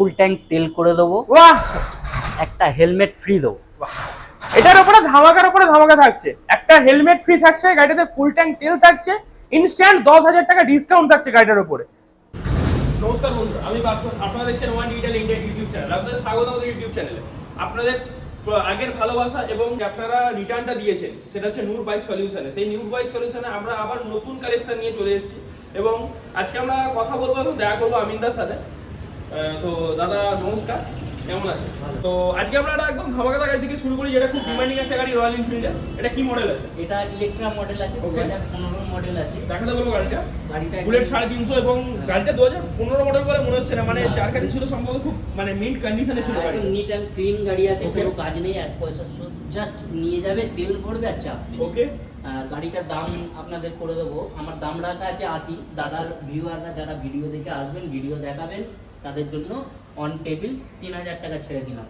Full tank তেল করে দেবো। বাহ! একটা হেলমেট ফ্রি দেবো। এটার উপরে ধামাকার উপরে ধামাকা থাকছে। একটা হেলমেট ফ্রি থাকছে গাড়িটাতে ফুল ট্যাঙ্ক তেল থাকছে ইনস্ট্যান্ট দশ হাজার টাকা ডিসকাউন্ট থাকছে গাড়িটার উপরে। নমস্কার বন্ধুরা আমি আপনারা দেখছেন one digital India YouTube channel আপনাদের স্বাগত আমাদের ইউটিউব চ্যানেলে আপনাদের আগের ভালোবাসা এবং আপনারা রিটার্নটা দিয়েছেন সেটা হচ্ছে নূর বাইক সলিউশনে সেই নূর বাইক সলিউশনে আমরা আবার নতুন কালেকশন নিয়ে চলে এসেছি। এবং আজকে আমরা কথা বলব এবং দেখা করব আমিনদার সাথে। তো দাদা নমস্কার। কেমন আছেন? তো আজকে আমরা একটা একদম ধামাকাদার গাড়ি থেকে শুরু করি যেটা খুব ডিমান্ডিং একটা গাড়ি রয়্যাল এনফিল্ডের এটা কি মডেল আছে? এটা ইলেকট্রা মডেল আছে দু হাজার পনেরো মডেল আছে। দেখাতে বলব গাড়িটা। গাড়িটা বুলেট সাড়ে তিনশো এবং গাড়িটা দু হাজার পনেরো মডেল বলে মনে হচ্ছে না। মানে। যার কাছে ছিল সম্ভবত খুব মানে মিন্ট কন্ডিশনে ছিল গাড়ি নিট অ্যান্ড ক্লিন গাড়ি আছে কোনো কাজ নেই এক পয়সা জাস্ট নিয়ে যাবে তেল ভরবে আর চাপ ওকে গাড়িটার দাম আপনাদের করে দেবো। আমার দাম রাখা আছে আশি। দাদার ভিউয়াররা যারা ভিডিও দেখে আসবেন ভিডিও দেখাবেন। তাদের জন্য অন টেবিল তিন হাজার টাকা ছেড়ে দিলাম.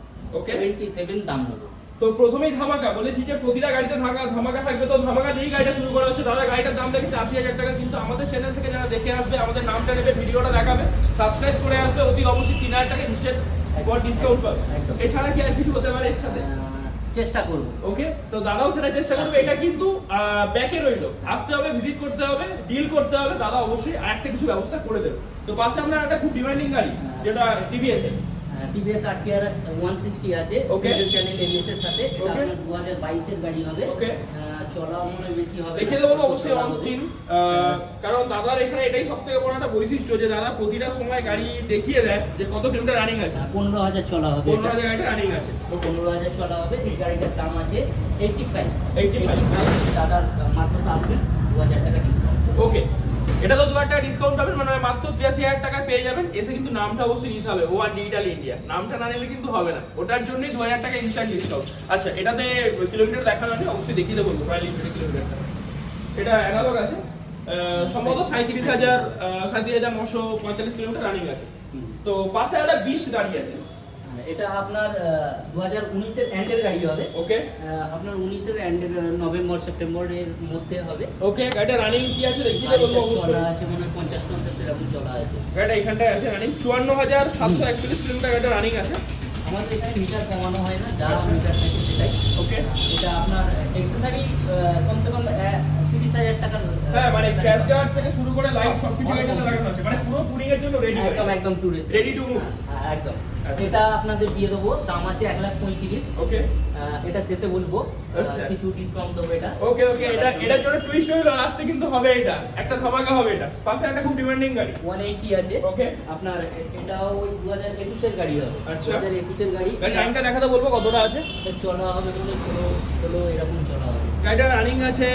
সেভেন্টি সেভেন দাম নেব। তো প্রথমেই ধামাকা বলেছি যে প্রতিটা গাড়িতে ধামাকা ধামাকা থাকবে। তো ধামাকা দিয়েই গাড়িটা শুরু করা হচ্ছে। দাদা গাড়িটার দাম দেখেছে আশি হাজার টাকা কিন্তু আমাদের চ্যানেল থেকে যারা দেখে আসবে আমাদের নামটা নেবে ভিডিওটা দেখাবে সাবস্ক্রাইব করে আসবে অতি অবশ্যই তিন হাজার টাকা ইনস্টেন্ট স্পট ডিসকাউন্ট পাবে। এছাড়া কি আর কিছু হতে পারে এর সাথে? চেষ্টা করব। ওকে তো দাদাও সেটা চেষ্টা করবে। এটা কিন্তু ব্যাকে রইল। আসতে হবে ভিজিট করতে হবে ডিল করতে হবে। দাদা অবশ্যই আর একটা কিছু ব্যবস্থা করে দেবে। তো পাশে আমরা একটা খুব ডিমান্ডিং গাড়ি যেটা টিভিএস এর। TVS R T R one sixty আছে Okay. চ্যানেল এবিএস এর সাথে। এটা. আপনার দু হাজার বাইশের গাড়ি হবে। Okay. আহ, চলাও মনে বেশি হবে দেখে দেবো অবশ্যই অন স্ক্রিন কারণ দাদার এখানে এটাই সব থেকে বড় একটা বৈশিষ্ট্য যে দাদা প্রতিটা সময় গাড়ি দেখিয়ে দেয় যে কত কিলোমিটার রানিং আছে। আহ, পনেরো হাজার চলা হবে পনেরো এটা। হাজার গাড়িটা রানিং আছে। পনেরো হাজার চলা হবে এই গাড়িটার দাম আছে এইটটি ফাইভ 85 দাদার মাত্র আসবে দু হাজার টাকা ডিসকাউন্ট ওকে এটা তো দু হাজার টাকা ডিসকাউন্ট পাবেন মানে মাত্র তিরাশি হাজার টাকা পেয়ে যাবেন। এসে কিন্তু নামটা অবশ্যই নিতে হবে ওয়ান ডিজিটাল ইন্ডিয়া নামটা না নিলে কিন্তু হবে না। ওটার জন্যই দু হাজার টাকা ইনস্ট্যান্ট ডিসকাউন্ট আচ্ছা এটাতে কিলোমিটার দেখানো আছে অবশ্যই দেখিয়ে দেবো রয়্যাল এনফিল্ডের কিলোমিটারটা এটা অ্যানালগ আছে। সম্ভবত সাঁত্রিশ হাজার সাঁত্রিশ হাজার নশো পঁয়তাল্লিশ কিলোমিটার রানিং আছে। তো পাশে একটা বিশ দাঁড়িয়ে আছে। এটা আপনার দু হাজার উনিশের এন্ডের গাড়ি হবে। ওকে আপনার উনিশের এন্ডের নভেম্বর সেপ্টেম্বরের মধ্যে হবে। ওকে গাড়িটা রানিং কি আছে অবশ্যই চলা আছে মানে পঞ্চাশ পঞ্চাশ এরকম চলা আছে। গাড়িটা এখানটায় আছে রানিং চুয়ান্ন হাজার সাতশো একচল্লিশ কিলোমিটার গাড়িটা রানিং আছে। আমাদের এখানে মিটার কমানো হয় না যা। মিটার থাকে সেটাই। ওকে এটা আপনার এক্সেসারি কমসে কম তিরিশ হাজার টাকার হ্যাঁ মানে ক্যাশ গার্ড থেকে শুরু করে লাইট সবকিছু গাড়িতে লাগানো আছে। মানে পুরো পুরিং এর জন্য রেডি একদম একদম টুরে Ready to move? একদম। এটা আপনাদের দিয়ে দেবো। দাম আছে এক লাখ পঁয়ত্রিশ। ওকে এটা শেষে বলব। আচ্ছা। কিছু ডিসকাউন্ট দেবো এটা। ওকে ওকে এটা এটার জন্য টুইস্ট হইল লাস্টে কিন্তু হবে এটা। একটা ধামাকা হবে এটা। পাশে একটা খুব ডিমান্ডিং গাড়ি। ওয়ান এইটি আছে। ওকে আপনার এ- এটাও ওই দু হাজার একুশের গাড়ি হবে। আচ্ছা। দু হাজার একুশের গাড়ি। গাড়ি রানিংটা দেখাতে বলব কতটা আছে? এটা চলা হবে বলে ষোলো ষোলো এরকম চলা হবে। গাড়িটা রানিং আছে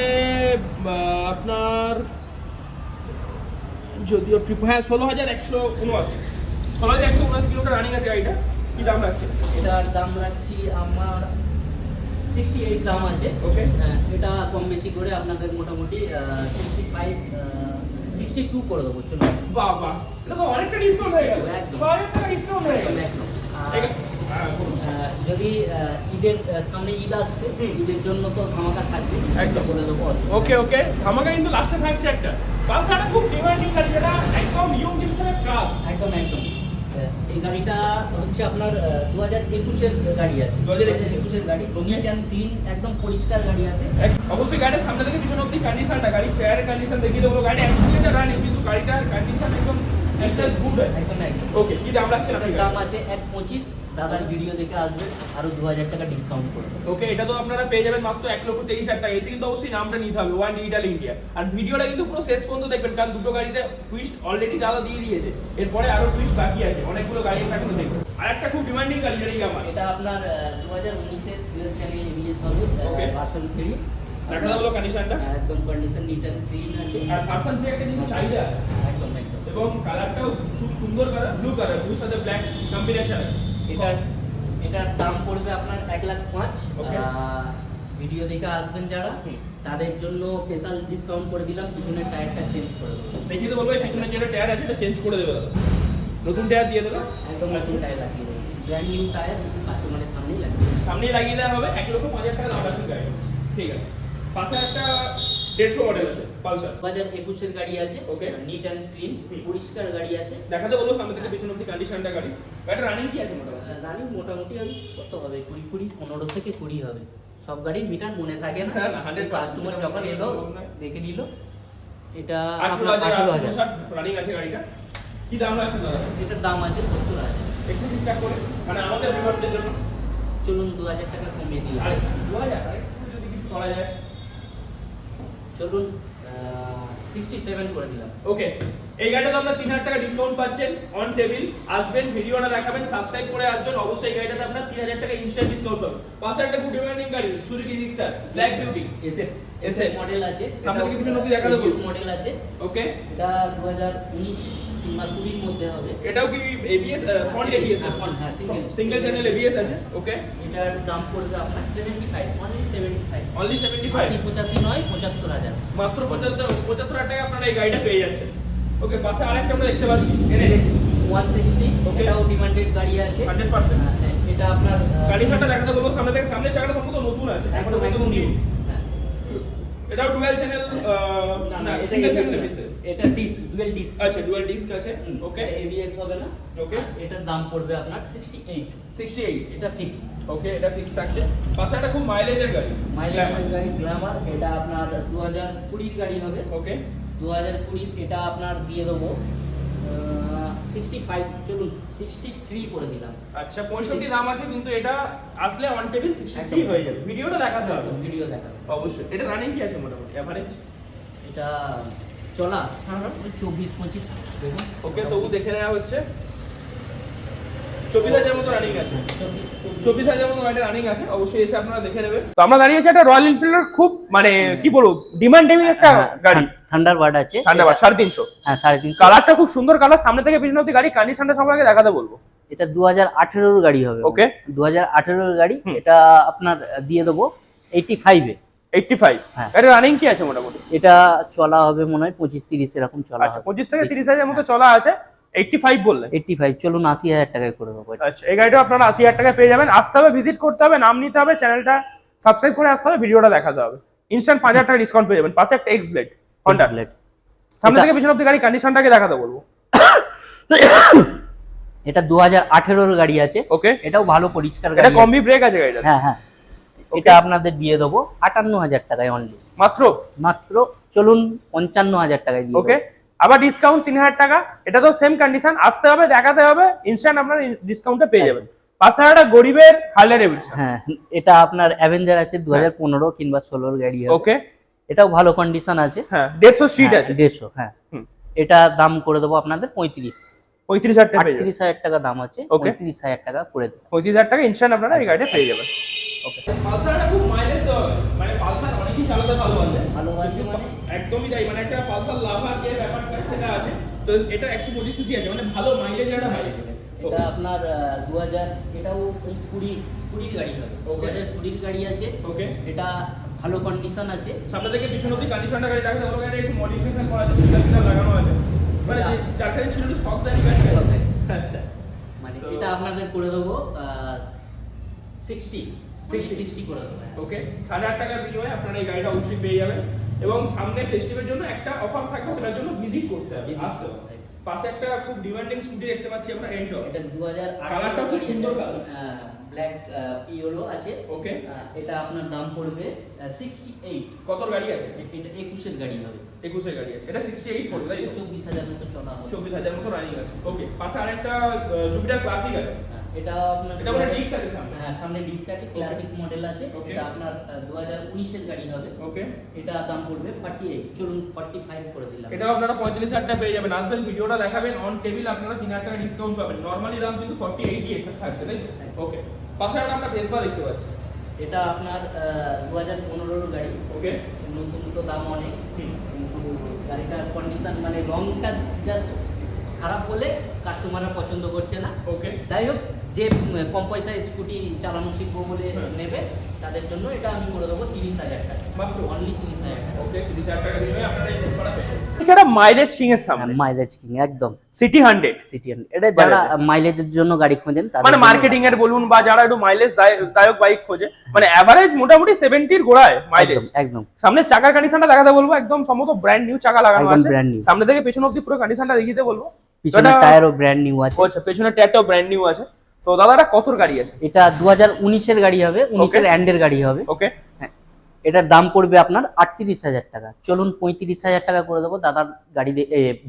আপনার যদিও ট্রিপ হ্যাঁ ষোলো হাজার একশো উনআশি। ষোলো হাজার একশো উনআশি কিলোমিটার রানিং আছে গাড়িটা। কি দাম রাখছে? এটার দাম রাখছি আমার সিক্সটি এইট দাম আছে। Okay. হ্যাঁ, এটা কম বেশি করে আপনাদের মোটামুটি সিক্সটি ফাইভ সিক্সটি টু করে দেবো চলো বাবা এটা তো অনেকটা ডিসকাউন্ট হয়ে গেল। একদম। ছ ডিসকাউন্ট হয়ে গেল। একদম হ্যাঁ, যদি ঈদের সামনে ঈদ আসছে ঈদের জন্য তো ধামাকা থাকবে একদম। বলে দেবো ওকে ওকে আমাকে কিন্তু লাস্টে থাকছে একটা। পাঁচটা খুব ডিমান্ডিং গাড়ি যেটা একদম ইয়ং জেনারেশনের ক্লাস একদম একদম। এই গাড়িটা হচ্ছে আপনার দু হাজার একুশের গাড়ি আছে। 2021 একুশের গাড়ি, রঙিন নিট তিন একদম পরিষ্কার গাড়ি আছে। অবশ্যই গাড়ির সামনে থেকে পিছনে অব্দি কন্ডিশনটা গাড়ি চেয়ারের কন্ডিশন দেখিয়ে দেবো। গাড়ি একসঙ্গে রানিং কিন্তু গাড়িটার কন্ডিশন একদম একটা গুড আছে। ওকে কি দাম রাখছেন আপনি দাম আছে এক পঁচিশ দাদার ভিডিও দেখে আসবে আরও দু হাজার টাকা ডিসকাউন্ট করে ওকে এটা তো আপনারা পেয়ে যাবেন মাত্র এক লক্ষ তেইশ হাজার টাকা। এসে কিন্তু অবশ্যই নামটা নিতে হবে ওয়ান ডিজিটাল ইন্ডিয়া আর ভিডিওটা কিন্তু পুরো শেষ পর্যন্ত দেখবেন কারণ দুটো গাড়িতে টুইস্ট অলরেডি দাদা দিয়ে দিয়েছে। এরপরে আরও টুইস্ট বাকি আছে অনেকগুলো গাড়ি এখনও দেখবেন আর একটা খুব ডিমান্ডিং গাড়ি যেটা আমার। এটা আপনার দু হাজার উনিশের চ্যানেল ইংলিশ হবে Okay. ভার্সন থ্রি দেখা যাব কন্ডিশনটা একদম কন্ডিশন নিট অ্যান্ড ক্লিন আছে। আর ভার্সন থ্রি একটা কিন্তু চাহিদা আছে। একদম। এবং কালারটাও খুব সুন্দর কালার ব্লু কালার ব্লুর সাথে ব্ল্যাক কম্বিনেশন আছে। এটার এটার দাম পড়বে আপনার এক লাখ পাঁচ. ভিডিও দেখে আসবেন যারা। তাদের জন্য স্পেশাল ডিসকাউন্ট করে দিলাম পিছনের টায়ারটা চেঞ্জ করে দেবো। দেখিয়ে তো বলব এই পিছনে যেটা টায়ার আছে এটা চেঞ্জ করে দেবে নতুন টায়ার দিয়ে দেবে। একদম নতুন টায়ার লাগিয়ে দেবো। ব্র্যান্ড নিউ টায়ার কাস্টমারের সামনেই লাগিয়ে সামনেই লাগিয়ে দেওয়া হবে এক লক্ষ পাঁচ হাজার টাকা দাম গাড়ি ঠিক আছে। পাশে একটা দেড়শো মডেল আছে পালসার। দু হাজার একুশের গাড়ি আছে Okay. নিট অ্যান্ড ক্লিন পরিষ্কার গাড়ি আছে। দেখাতে বলব সামনে থেকে পিছন অব্দি কন্ডিশনটা গাড়ি। গাড়িটা রানিং কি আছে মোটামুটি? রানিং মোটামুটি আমি কত হবে? কুড়ি কুড়ি পনেরো থেকে কুড়ি হবে। সব গাড়ির মিটার মনে থাকে না? হ্যাঁ, না, 100% কাস্টমার সেটা যখন এলো দেখে নিল এটা আঠেরো হাজার 18,000 আটশো রানিং আছে গাড়িটা। কি দাম আছে দাদা? এটার দাম আছে সত্তর হাজার। একটু ঠিকঠাক করে। মানে আমাদের ভিউয়ার্সদের জন্য? চলুন দু হাজার টাকা কমিয়ে দিলাম আর দু হাজার যদি কিছু করা যায়। চলুন সিক্সটি সেভেন করে দিলাম। ওকে এই গাড়িটাতে আপনার তিন হাজার টাকা ডিসকাউন্ট পাচ্ছেন অন টেবিল আসবেন ভিডিওটা দেখাবেন সাবস্ক্রাইব করে আসবেন। অবশ্যই এই গাড়িটাতে আপনার তিন হাজার টাকা ইনস্ট্যান্ট ডিসকাউন্ট পাবেন। পাশে একটা গুড ইভিনিং গাড়ি Suzuki Gixxer black beauty SA SA model আছে। সামনে থেকে নতুন দেখা দেব মডেল আছে। ওকে এটা দু হাজার উনিশ কিংবা কুড়ির মধ্যে হবে। এটাও কি এবিএস ফ্রন্ট এবিএস হ্যাঁ, হ্যাঁ, সিঙ্গেল চ্যানেল এবিএস আছে? ওকে এটার দাম পড়বে আপনার seventy five only seventy five only seventy five আশি পঁচাশি নয় পঁচাত্তর হাজার। মাত্র পঁচাত্তর পঁচাত্তর হাজার টাকা আপনারা এই গাড়িটা পেয়ে যাচ্ছেন। ওকে পাশে আরেকটা আমরা দেখতে পাচ্ছি। এনে ওয়ান সিক্সটি Okay. এটাও ডিমান্ডেড গাড়ি আছে। হান্ড্রেড পার্সেন্ট হ্যাঁ, এটা আপনার আহ, কন্ডিশনটা দেখাতে বলব সামনে থেকে সামনে চাকাটা সম্পূর্ণ নতুন আছে একদম একদম নিউ হ্যাঁ। এটাও ডুয়াল চ্যানেল না সিঙ্গেল চ্যানেল। এটা ডিস্ক ডুয়েল ডিস্ক আচ্ছা ডুয়াল ডিস্ক আছে ওকে এবিএস হবে না। ওকে এটার দাম পড়বে আপনার সিক্সটি এইট 68 এটা ফিক্স ওকে এটা ফিক্স থাকছে। পাশে একটা খুব মাইলেজের গাড়ি। মাইলেজ গাড়ি গ্ল্যামার এটা আপনার দু হাজার কুড়ির গাড়ি হবে। ওকে দু হাজার কুড়ির এটা আপনার দিয়ে দেবো। সিক্সটি ফাইভ চলুন সিক্সটি থ্রি করে দিলাম। আচ্ছা 65 দাম আছে কিন্তু এটা আসলে অন টেবিল 63 হয়ে যাবে। ভিডিওটা দেখাতে হবে। ভিডিও দেখাবো অবশ্যই। এটা রানিং কি আছে মোটামুটি? এভারেজ এটা চলা হ্যাঁ হ্যাঁ ওই চব্বিশ পঁচিশ ওকে তবু দেখে নেওয়া হচ্ছে। চব্বিশ হাজার রানিং আছে। চব্বিশ চব্বিশ। গাড়ি রানিং আছে অবশ্যই এসে আপনারা দেখে নেবেন। তো আমরা দাঁড়িয়ে আছি একটা রয়্যাল এনফিল্ডের খুব মানে কি বলব ডিমান্ডিং একটা গাড়ি। থান্ডারবার্ড আছে। থান্ডারবার্ড সাড়ে তিনশো। হ্যাঁ সাড়ে তিনশো। কালারটা খুব সুন্দর কালার সামনে থেকে পিছনে অব্দি গাড়ি কন্ডিশনটা সম্পর্কে দেখাতে বলব। এটা দু হাজার আঠেরোর গাড়ি হবে। Okay. দু হাজার আঠেরোর গাড়ি এটা আপনার দিয়ে দেবো এইটি ফাইভে এইটটি ফাইভ হ্যাঁ। এটা রানিং কি আছে মোটামুটি? এটা চলা হবে মনে হয় পঁচিশ তিরিশ এরকম চলা আচ্ছা পঁচিশ থেকে তিরিশ হাজার মতো চলা আছে। এইটটি ফাইভ বললেন। এইটটি ফাইভ চলুন আশি হাজার টাকায় করে দেবো আচ্ছা এই গাড়িটা আপনারা আশি হাজার টাকায় পেয়ে যাবেন। আসতে হবে ভিজিট করতে হবে নাম নিতে হবে চ্যানেলটা সাবস্ক্রাইব করে আসতে হবে ভিডিওটা দেখাতে হবে। ইনস্ট্যান্ট পাঁচ হাজার টাকা ডিসকাউন্ট পেয়ে যাবেন। পাশে একটা এক্স ব্লেড হন্ডা Blade। সামনে থেকে পিছনে অব্দি গাড়ি কন্ডিশনটাকে দেখাতে বলব। এটা দু হাজার আঠেরোর গাড়ি আছে। ওকে এটাও ভালো পরিষ্কার এটা গাড়ি আছে। কম্বি ব্রেক আছে গাড়িটা হ্যাঁ হ্যাঁ। এটা আপনাদের দিয়ে দেবো। আটান্ন হাজার টাকায় অনলি মাত্র? মাত্র চলুন পঞ্চান্ন হাজার টাকায় দিয়ে ওকে আবার ডিসকাউন্ট তিন হাজার টাকা। এটা তো সেম কন্ডিশন আসতে হবে দেখাতে হবে ইনস্ট্যান্ট আপনার ডিসকাউন্টটা পেয়ে যাবেন। গরিবের হার্লে ডেভিডসন হ্যাঁ এটা আপনার অ্যাভেঞ্জার আছে দু হাজার পনেরো কিংবা ষোলোর গাড়ি ওকে এটাও ভালো কন্ডিশন আছে। হ্যাঁ দেড়শো সিট হ্যাঁ, আছে। দেড়শো হ্যাঁ। এটা দাম করে দেবো আপনাদের পঁয়ত্রিশ। পঁয়ত্রিশ হাজার টাকা হাজার টাকা দাম আছে. পঁয়ত্রিশ হাজার টাকা করে দেবো। পঁয়ত্রিশ হাজার টাকা ইনস্ট্যান্ট আপনারা এই গাড়িটা পেয়ে যাবেন। ওকে পালসারটা খুব মাইলেজ দেওয়া মানে পালসার অনেকই চালাতে ভালো আছে মানে? একদমই তাই। মানে একটা পালসার লাভার যে ব্যাপারটা সেটা আছে। তো এটা একশো পঁচিশ সিসি আছে। মানে ভালো মাইলেজ একটা মাইলেজ এটা আপনার দু হাজার এটাও কুড়ি কুড়ির গাড়ি হবে। দু হাজার কুড়ির গাড়ি আছে। ওকে এটা ভালো কন্ডিশন আছে। সামনে থেকে পিছন অব্দি কন্ডিশনটা গাড়ি দেখাতে বলো গাড়ি একটু মডিফিকেশন করা আছে। ফিল্টার লাগানো আছে। মানে যার কাছে ছিল একটু শখ দাঁড়ি গাড়ি আচ্ছা। মানে এটা আপনাদের করে দেবো সিক্সটি 60 সিক্সটি করে হ্যাঁ। ওকে সাড়ে আট টাকার বিনিময়ে আপনারা এই গাড়িটা অবশ্যই পেয়ে যাবেন এবং সামনে ফেস্টিভের জন্য একটা অফার থাকবে সেটার জন্য ভিজিট করতে হবে। আসতে হবে। পাশে একটা খুব ডিমান্ডিং স্কুটি দেখতে পাচ্ছি আমরা এন্টো এটা দু হাজার কালারটা খুব সুন্দর কালার। ব্ল্যাক ইয়েলো আছে। ওকে এটা আপনার দাম পড়বে সিক্সটি এইট কত গাড়ি আছে? এটা একুশের গাড়ি হবে। একুশের গাড়ি আছে। এটা সিক্সটি এইট পড়বে তাই তো? চব্বিশ হাজার মতো চলা হবে। চব্বিশ হাজার মতো রানিং আছে। ওকে পাশে আরেকটা জুপিটার ক্লাসিক আছে। এটা আপনার এটা মানে ডিস্ক আছে সামনে? হ্যাঁ সামনে ডিস্ক আছে ক্লাসিক মডেল আছে. এটা আপনার দু হাজার উনিশের গাড়ি হবে। ওকে এটা দাম পড়বে ফর্টি এইট চলুন ফর্টি ফাইভ করে দিলাম। এটাও আপনারা পঁয়ত্রিশ হাজার টাকা পেয়ে যাবেন। আসবেন ভিডিওটা দেখাবেন অন টেবিল আপনারা তিন হাজার টাকা ডিসকাউন্ট পাবেন। নর্মালি দাম কিন্তু ফর্টি এইট থাকছে তাই ওকে পাশে একটা আমরা ভেসপা দেখতে পাচ্ছি। এটা আপনার দু হাজার পনেরোর গাড়ি। ওকে নতুন তো দাম অনেক। কিন্তু গাড়িটার কন্ডিশন মানে রংটা জাস্ট খারাপ বলে কাস্টমাররা পছন্দ করছে না। ওকে যাই হোক যে কম পয়সায় স্কুটি চালানো শিখব বলে হ্যাঁ। নেবে তাদের জন্য এটা আমি করে দেবো তিরিশ হাজার টাকা। মাত্র? অনলি তিরিশ হাজার টাকা। ওকে 30000 টাকা বিনিময়ে আপনারা এই ভেসপাটা এছাড়া মাইলেজ কিং এর সামনে। মাইলেজ কিং একদম। সিটি 100 সিটিএন এটা যারা মাইলেজের জন্য গাড়ি খোঁজেন মানে মার্কেটিং এর বলুন বা যারা একটু মাইলেজ দায়ক বাইক খোঁজে মানে এভারেজ মোটামুটি 70 এর গোড়ায় মাইলেজ একদম, সামনে চাকার কন্ডিশনটা দেখাতে বলব একদম সম্ভবত ব্র্যান্ড নিউ চাকা লাগানো আছে। সামনে থেকে পেছন অব্দি পুরো কন্ডিশনটা দেখিয়ে দিতে বলব। পিছনে টায়ারও ব্র্যান্ড নিউ আছে। আচ্ছা পেছনের টায়ারটাও ব্র্যান্ড নিউ আছে। তো দাদা এটা কতর গাড়ি আছে? এটা দু হাজার উনিশের গাড়ি হবে উনিশের অ্যান্ডের গাড়ি হবে। ওকে হ্যাঁ। এটার দাম পড়বে আপনার আটত্রিশ হাজার টাকা। চলুন পঁয়ত্রিশ হাজার টাকা করে দেবো। দাদার গাড়ি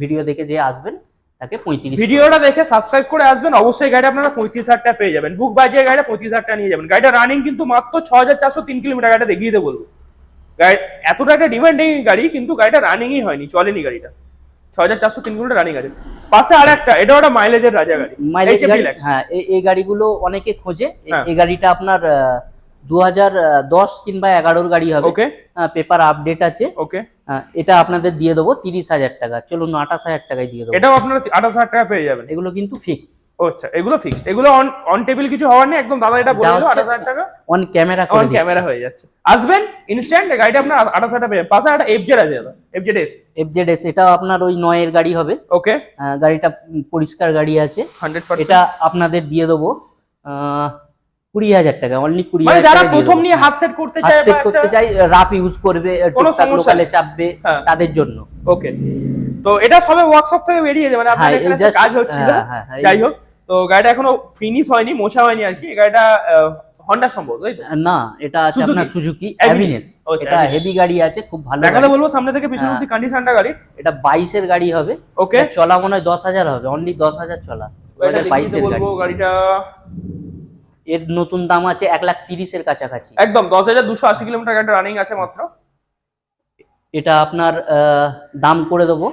ভিডিও দেখে যে আসবেন তাকে পঁয়ত্রিশ ভিডিওটা দেখে সাবস্ক্রাইব করে আসবেন। অবশ্যই গাড়ি আপনারা পঁয়ত্রিশ হাজার টাকা পেয়ে যাবেন। বুক বাজিয়ে গাড়িটা পঁয়ত্রিশ হাজার টাকা নিয়ে যাবেন। গাড়িটা রানিং কিন্তু মাত্র ছ হাজার চারশো তিন কিলোমিটার গাড়িটা দেখিয়ে বলব গাড়ি এতটা একটা ডিমান্ডিং গাড়ি কিন্তু গাড়িটা রানিংই হয়নি। চলেনি গাড়িটা। ছ হাজার চারশো তিন কিলোমিটার রানিং গাড়ি পাশে আর একটা এটা একটা মাইলেজের রাজা গাড়ি মাইলেজ। হ্যাঁ এই- গাড়িগুলো অনেকে খোঁজে হ্যাঁ। এই গাড়িটা আপনার দু হাজার দশ কিংবা এগারোর গাড়ি হবে। ওকে পেপার আপডেট আছে। ওকে এটা আপনাদের দিয়ে দেবো তিরিশ হাজার টাকা। চলুন আঠাশ হাজার টাকায় দিয়ে দেবো। এটাও আপনারা আঠাশ হাজার টাকা পেয়ে যাবেন। এগুলো কিন্তু ফিক্স আচ্ছা এগুলো ফিক্সড এগুলো অন অন টেবিল কিছু হওয়ার নেই একদম দাদা এটা বলে দিল আঠাশ হাজার টাকা। অন ক্যামেরা অন ক্যামেরা হয়ে যাচ্ছে। আসবেন ইনস্ট্যান্ট গাড়িটা আপনার আঠাশ হাজার টাকা পেয়ে পাশে একটা এফজেড আছে এফজেড এস এফজেড এস এটা আপনার ওই নয়ের গাড়ি হবে। ওকে গাড়িটা পরিষ্কার গাড়ি আছে। হান্ড্রেড এটা আপনাদের দিয়ে দেবো। আহ, কুড়ি হাজার টাকা অনলি কুড়ি মানে হাজার যারা প্রথম নিয়ে হাত সেট করতে চায় সেট করতে চাই রাপ ইউজ করবে টুকটাক লোকালে চাপবে হ্যাঁ। তাদের জন্য। ওকে তো এটা সবে ওয়ার্কশপ থেকে বেরিয়েছে মানে আপনার হ্যাঁ, এখানে কাজ হচ্ছিল। হ্যাঁ, যাই হোক তো গাড়িটা এখনও ফিনিশ হয়নি মোছা হয়নি আর কি। গাড়িটা হন্ডা সম্ভব তাই না এটা আছে আপনার সুজুকি। অ্যাভিনেস আচ্ছা, এটা হেভি গাড়ি আছে খুব ভালো দেখাতে বলব সামনে থেকে পিছনে। অব্দি কন্ডিশনটা গাড়ির। এটা বাইশের গাড়ি হবে। ওকে চলা মনে হয় দশ হাজার হবে অনলি দশ হাজার চলা। গাড়িটা দেখিয়ে বাইশের গাড়ি। বলব গাড়িটা। এর নতুন দাম আছে এক লাখ তিরিশের কাছাকাছি। একদম দশ হাজার দুশো আশি কিলোমিটার গাড়িটা রানিং আছে মাত্র। এটা আপনার দাম করে দেবো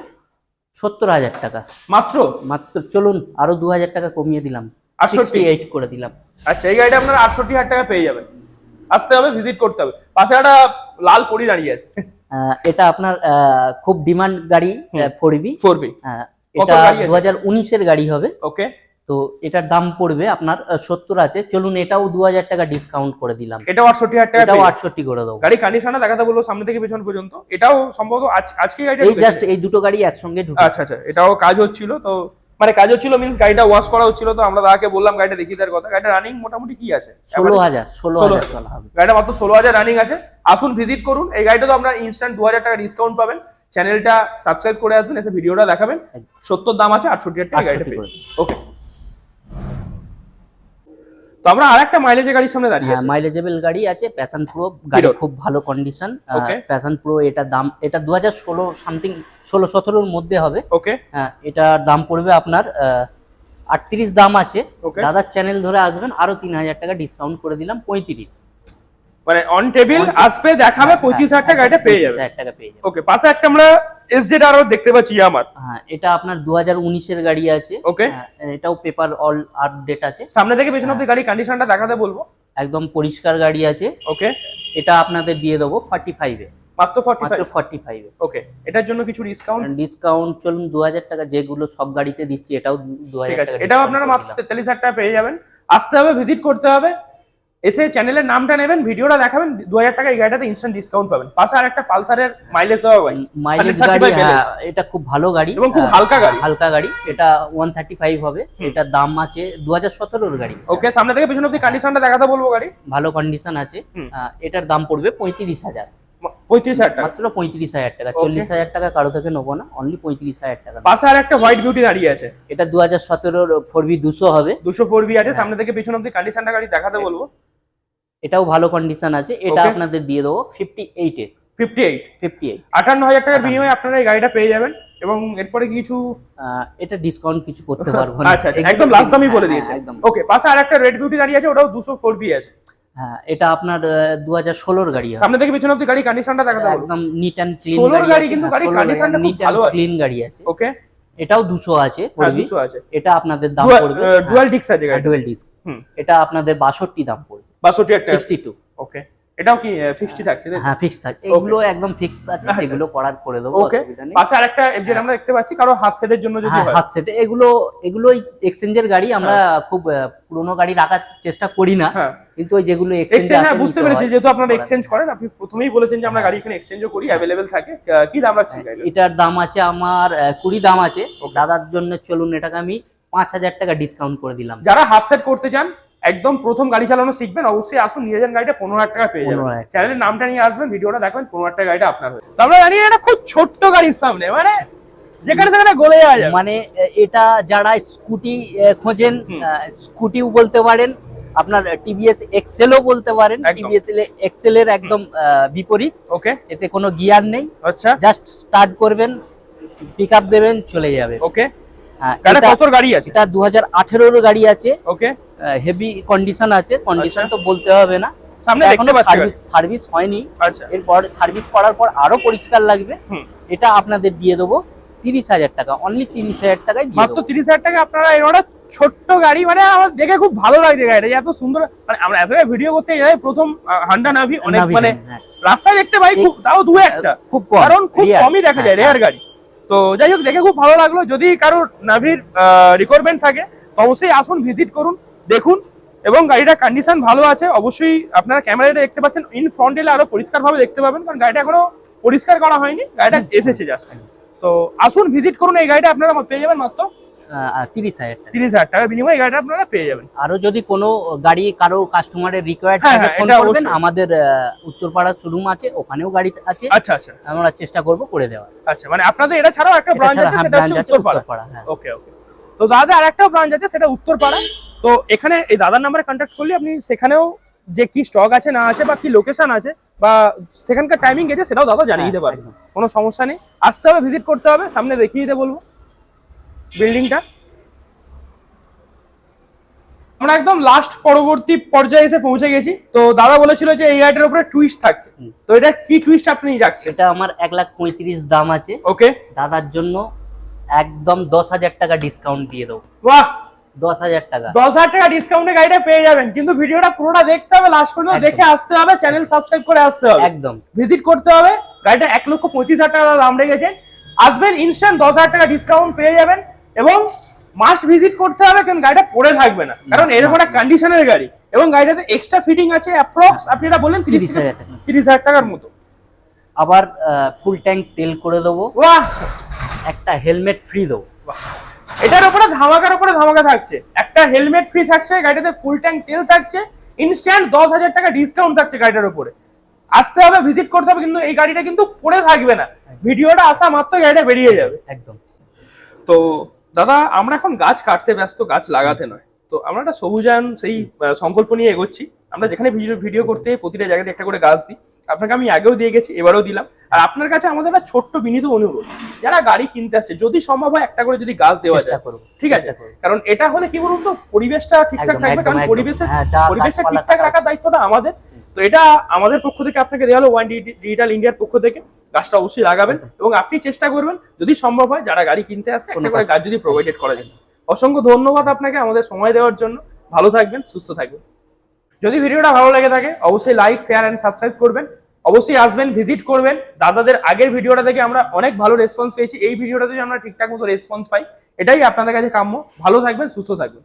সত্তর হাজার টাকা। মাত্র? মাত্র চলুন আরও দু হাজার টাকা কমিয়ে দিলাম। আটষট্টি। এইট করে দিলাম। আচ্ছা এই গাড়িটা আপনার আটষট্টি হাজার টাকা পেয়ে যাবেন। আসতে হবে ভিজিট করতে হবে। পাশে একটা লাল পরি দাঁড়িয়ে আছে। এটা আপনার খুব ডিমান্ড গাড়ি ফোর বি ফোর কত এটা দু হাজার উনিশের গাড়ি হবে। ওকে তো এটার দাম পড়বে আপনার সত্তর আছে। চলুন এটাও দু হাজার টাকা ডিসকাউন্ট করে দিলাম। এটাও আটষট্টি হাজার টাকা এটাও আটষট্টি করে দেবো গাড়ি কন্ডিশনটা দেখাতে বলব সামনে থেকে পেছন পর্যন্ত। এটাও সম্ভবত আজ- আজকে এই জাস্ট এই দুটো গাড়ি একসঙ্গে ঢুকে আচ্ছা আচ্ছা এটাও কাজ হচ্ছিল তো মানে কাজ হচ্ছিল মিন্স গাড়িটা ওয়াশ করা হচ্ছিল তো আমরা দাদাকে বললাম গাড়িটা দেখিয়ে দেওয়ার কথা। গাড়িটা রানিং মোটামুটি কি আছে? ষোলো হাজার ষোলো হাজার গাড়িটা মাত্র ষোলো হাজার রানিং আছে। আসুন ভিজিট করুন। এই গাড়িটা তো আপনার ইনস্ট্যান্ট দু হাজার টাকা ডিসকাউন্ট পাবেন। চ্যানেলটা সাবস্ক্রাইব করে আসবেন এসে ভিডিওটা দেখাবেন। সত্তর দাম আছে আটষট্টি হাজার টাকা গাড়িটা ওকে তো আমরা আরেকটা মাইলেজের গাড়ির সামনে দাঁড়িয়ে হ্যাঁ আছি। মাইলেজেবল গাড়ি আছে প্যাশন প্রো গাড়ি খুব ভালো কন্ডিশন. প্যাশন প্রো এটা দাম এটা দু হাজার ষোলো সামথিং ষোলো সতেরোর মধ্যে হবে। ওকে হ্যাঁ এটার দাম পড়বে আপনার আটত্রিশ দাম আছে. দাদার চ্যানেল ধরে আসবেন আরও তিন হাজার টাকা ডিসকাউন্ট করে দিলাম পঁয়ত্রিশ। মানে অন টেবিল আসবে দেখাবে পঁচিশ হাজার টাকা গাড়িটা পেয়ে যাবে। হাজার টাকা পেয়ে যাবে। ওকে পাশে একটা আমরা এস জেড আরও দেখতে পাচ্ছি আমার। হ্যাঁ এটা আপনার দু হাজার উনিশের গাড়ি আছে. হ্যাঁ, এটাও পেপার অল আপডেট আছে। সামনে থেকে পেছন অব্দি গাড়ি কন্ডিশনটা দেখাতে বলব। একদম পরিষ্কার গাড়ি আছে। ওকে এটা আপনাদের দিয়ে দেবো ফর্টি ফাইভে মাত্র ফর্টি মাত্র ফর্টি ফাইভে ওকে এটার জন্য কিছু ডিসকাউন্ট ডিসকাউন্ট চলুন দু হাজার টাকা যেগুলো সব গাড়িতে দিচ্ছি এটাও দু হাজার টাকা এটাও আপনারা মাত্র তেতাল্লিশ হাজার টাকা পেয়ে যাবেন। আসতে হবে ভিজিট করতে হবে। এসে চ্যানেলের নামটা নেবেন ভিডিওটা দেখাবেন দু হাজার টাকা এই গাড়িটাতে ইনস্ট্যান্ট ডিসকাউন্ট পাবেন। পাশে আর একটা পালসারের মাইলেজ দেওয়া ভাই মাইলেজ গাড়ি হ্যাঁ এটা খুব ভালো গাড়ি এবং খুব হ্যাঁ, হালকা গাড়ি। হালকা গাড়ি এটা ওয়ান থার্টি ফাইভ হবে এটা দাম আছে দু হাজার সতেরোর গাড়ি। ওকে সামনে থেকে পেছন অব্দি কন্ডিশনটা দেখাতে বলব গাড়ি। ভালো কন্ডিশন আছে এটার দাম পড়বে পঁয়ত্রিশ হাজার। পঁয়ত্রিশ হাজার টাকা। মাত্র পঁয়ত্রিশ হাজার টাকা. চল্লিশ হাজার টাকা কারও থেকে নেব না অনলি পঁয়ত্রিশ হাজার টাকা। পাশে আর একটা হোয়াইট বিউটি দাঁড়িয়ে আছে। এটা দু হাজার সতেরোর ফোর বি দুশো হবে। দুশো ফোর ভি আছে হ্যাঁ। সামনে থেকে পেছন অব্দি কন্ডিশনটা গাড়ি দেখাতে বলব। এটাও ভালো কন্ডিশন আছে। এটা আপনাদের দিয়ে দেবো ফিফটি এইটে ফিফটি এইট ফিফটি এইট আটান্ন। হাজার টাকার বিনিময়ে আপনারা এই গাড়িটা পেয়ে যাবেন এবং এরপরে কিছু এটা ডিসকাউন্ট কিছু করতে পারব না। আচ্ছা আচ্ছা একদম লাস্ট দামই হ্যাঁ, বলে হ্যাঁ, দিয়েছে। একদম। ওকে পাশে আর একটা রেড বিউটি দাঁড়িয়ে আছে ওটাও দুশো ফোর ভি আছে। হ্যাঁ এটা আপনার দু হাজার ষোলোর গাড়ি সামনে থেকে পেছন অব্দি গাড়ি কন্ডিশনটা বলব একদম নিট অ্যান্ড ক্লিন ষোলোর গাড়ি গাড়ি কিন্তু হ্যাঁ, conditionটা খুব নিট অ্যান্ড আছে। ক্লিন গাড়ি আছে। ওকে এটাও দুশো আছে হ্যাঁ দুশো আছে। এটা আপনাদের দাম পড়বে। ডুয়াল ডিক্স আছে গাড়ি ডুয়েল ডিস্ক এটা আপনাদের বাষট্টি দাম পড়বে। বাষট্টি একটা সিক্সটি টু ওকে এটাও কি ফিক্সড থাকছে? হ্যাঁ ফিক্স থাকে এগুলো একদম ফিক্স আছে আচ্ছা। এগুলো করার করে দেবো অসুবিধা নেই। পাশে আরেকটা এফজেড আমরা দেখতে পাচ্ছি কারও হাত সেটের জন্য যদি হ্যাঁ হয়। হাত সেট এগুলো এগুলো এক্সচেঞ্জের গাড়ি আমরা খুব আহ, পুরোনো গাড়ি রাখার চেষ্টা করি না হ্যাঁ। কিন্তু ওই যেগুলো এক্সচেঞ্জ হ্যাঁ বুঝতে পেরেছি যেহেতু আপনারা এক্সচেঞ্জ করেন আপনি প্রথমেই বলেছেন যে আমরা গাড়ি এখানে এক্সচেঞ্জও করি অ্যাভেলেবেল থাকে। কি দাম রাখছেন এটার দাম আছে আমার আহ, কুড়ি দাম আছে. দাদার জন্য চলুন এটাকে আমি পাঁচ হাজার টাকা ডিসকাউন্ট করে দিলাম। যারা হাত সেট করতে চান একদম প্রথম গাড়ি চালানো শিখবেন অবশ্যই আসুন নিয়ে যান গাড়িটা পনেরো হাজার টাকা পেয়ে যাবেন। 15,000 চ্যানেলের নামটা নিয়ে আসবেন ভিডিওটা দেখবেন পনেরো হাজার টাকা গাড়িটা আপনার হয়ে তো আমরা জানি এটা খুব ছোট্ট গাড়ির সামনে মানে যেখানে সেখানে গলে যাওয়া যাবে। মানে এটা যারা স্কুটি খোঁজেন। স্কুটিও বলতে পারেন আপনার টিভিএস এক্সেলও বলতে পারেন। টিভিএস এক্সেল এর একদম বিপরীত। ওকে। এতে কোনো গিয়ার নেই। আচ্ছা। জাস্ট স্টার্ট করবেন পিক আপ দেবেন চলে যাবে। ওকে। এটা- কত গাড়ি আছে? এটা দু হাজার গাড়ি আছে। ওকে হেভি কন্ডিশন আছে। কন্ডিশন আচ্ছা। তো বলতে হবে না। সামনে দেখতে পাচ্ছি সার্ভিস হয়নি। আচ্ছা। এরপর সার্ভিস করার পর আরও পরিষ্কার লাগবে। এটা আপনাদের দিয়ে দেবো। তিরিশ হাজার টাকা। অনলি তিরিশ হাজার টাকায় মাত্র তিরিশ হাজার টাকা আপনারা এরকম ছোট্ট গাড়ি মানে আমার দেখে খুব ভালো লাগছে গাড়িটা। এত সুন্দর মানে আমরা এত ভিডিও করতে যাই প্রথম হান্ডা নাভি অনেক মানে হ্যাঁ। রাস্তায় দেখতে পাই খুব তাও দু একটা। খুব কারণ খুব কমই দেখা যায় হ্যাঁ, রেয়ার গাড়ি। তো যাই হোক দেখে খুব ভালো লাগল। যদি কারোর নাভির রিকোয়ারমেন্ট থাকে তো অবশ্যই আসুন ভিজিট করুন দেখুন এবং গাড়িটার কন্ডিশন ভালো আছে। অবশ্যই আপনারা ক্যামেরাটা দেখতে পাচ্ছেন। ইন ফ্রন্ট এলে আরও পরিষ্কারভাবে দেখতে পাবেন কারণ গাড়িটা এখনও পরিষ্কার করা হয়নি। গাড়িটা এসেছে জাস্ট তো আসুন ভিজিট করুন এই গাড়িটা আপনারা পেয়ে যাবেন মাত্র তিরিশ হাজার টাকা। তিরিশ হাজার টাকার বিনিময়ে গাড়িটা আপনারা পেয়ে যাবেন। আরও যদি কোনো গাড়ি কারও কাস্টমারের রিকোয়ার্ড হ্যাঁ, থাকে হ্যাঁ, ফোন করবেন। আমাদের উত্তরপাড়ার শোরুম আছে ওখানেও গাড়ি আছে। আচ্ছা আচ্ছা। আমরা চেষ্টা করব করে দেওয়ার। আচ্ছা মানে আপনাদের এটা ছাড়াও একটা ব্রাঞ্চ আছে হ্যাঁ, সেটা হচ্ছে উত্তরপাড়া। হ্যাঁ। ওকে ওকে তো দাদা আর একটা ব্রাঞ্চ আছে সেটা উত্তরপাড়া। তো এখানে এই দাদার নাম্বারে কন্ট্যাক্ট করলে আপনি সেখানেও যে কি স্টক আছে না আছে বা কি লোকেশন আছে বা সেখানকার টাইমিং গেছে সেটাও দাদা জানিয়ে দিতে হ্যাঁ, পারবে। একদম। কোনো সমস্যা নেই। আসতে হবে ভিজিট করতে হবে সামনে দেখিয়ে দিতে বলব। বিল্ডিংটা? আমরা একদম লাস্ট পরবর্তী পর্যায়ে এসে পৌঁছে গেছি। তো দাদা বলেছিল যে এই গাড়িটার উপরে টুইস্ট থাকছে। তো এটা কি টুইস্ট আপনি রাখছেন? এটা আমার এক লাখ পঁয়ত্রিশ দাম আছে। ওকে দাদার জন্য একদম দশ হাজার টাকা ডিসকাউন্ট দিয়ে দেবো। বাহ! দশ হাজার টাকা। দশ হাজার টাকা ডিসকাউন্টে গাড়িটা পেয়ে যাবেন। কিন্তু ভিডিওটা পুরোটা দেখতে হবে লাস্ট পর্যন্ত দেখে আসতে হবে চ্যানেল সাবস্ক্রাইব করে আসতে হবে। একদম। ভিজিট করতে হবে। গাড়িটা এক লক্ষ পঁয়ত্রিশ হাজার টাকা দাম রেখেছে। আসবেন ইনস্ট্যান্ট দশ হাজার টাকা ডিসকাউন্ট পেয়ে যাবেন। এবং মাস্ট ভিজিট করতে হবে কারণ গাড়িটা পড়ে থাকবে না। কারণ এরকম একটা কন্ডিশনের গাড়ি। এবং গাড়িটাতে এক্সট্রা ফিটিং আছে অ্যাপ্রক্স আপনি এটা বললেন তিরিশ তিরিশ হাজার টাকা। তিরিশ হাজার টাকার মতো। আবার ফুল ট্যাঙ্ক তেল করে দেবো। বাহ একটা হেলমেট ফ্রি দেবো। এটার উপরে ধামাকার উপরে ধামাকা থাকছে। একটা হেলমেট ফ্রি থাকছে গাড়িটাতে ফুল ট্যাঙ্ক তেল থাকছে ইনস্ট্যান্ট দশ হাজার টাকা ডিসকাউন্ট থাকছে গাড়িটার উপরে। আসতে হবে ভিজিট করতে হবে কিন্তু এই গাড়িটা কিন্তু পড়ে থাকবে না। ভিডিওটা আসা মাত্র গাড়িটা বেরিয়ে যাবে। একদম। তো দাদা আমরা এখন গাছ কাটতে ব্যস্ত গাছ লাগাতে নয়। তো আমরা একটা সবুজায়ন সেই সংকল্প নিয়ে এগোচ্ছি। আমরা যেখানে ভিডিও ভিডিও করতে প্রতিটা জায়গাতে একটা করে গাছ দিই। আপনাকে আমি আগেও দিয়ে গেছি এবারেও দিলাম। আর আপনার কাছে আমাদের একটা ছোট্ট বিনীত অনুরোধ। যারা গাড়ি কিনতে আসছে যদি সম্ভব হয় একটা করে যদি গাছ দেওয়া যায় ঠিক আছে? কারণ এটা হলে কি বলুন তো পরিবেশটা ঠিকঠাক থাকবে কারণ। পরিবেশের হ্যাঁ, পরিবেশটা ঠিকঠাক রাখার দায়িত্বটা আমাদের। তো এটা আমাদের পক্ষ থেকে আপনাকে দেওয়া হলো ওয়ান ডিজিটাল ইন্ডিয়ার পক্ষ থেকে। গাছটা অবশ্যই লাগাবেন এবং আপনি চেষ্টা করবেন যদি সম্ভব হয় যারা গাড়ি কিনতে আসছে একটা করে গাছ যদি প্রোভাইডেড করা যায়। অসংখ্য ধন্যবাদ আপনাকে আমাদের সময় দেওয়ার জন্য। ভালো থাকবেন সুস্থ থাকবেন। যদি ভিডিওটা ভালো লেগে থাকে অবশ্যই লাইক শেয়ার অ্যান্ড সাবস্ক্রাইব করবেন। অবশ্যই আসবেন ভিজিট করবেন। দাদাদের আগের ভিডিওটা থেকে আমরা অনেক ভালো রেসপন্স পেয়েছি। এই ভিডিওটাতে আমরা ঠিকঠাক মতো রেসপন্স পাই এটাই আপনাদের কাছে কাম্য। ভালো থাকবেন সুস্থ থাকবেন।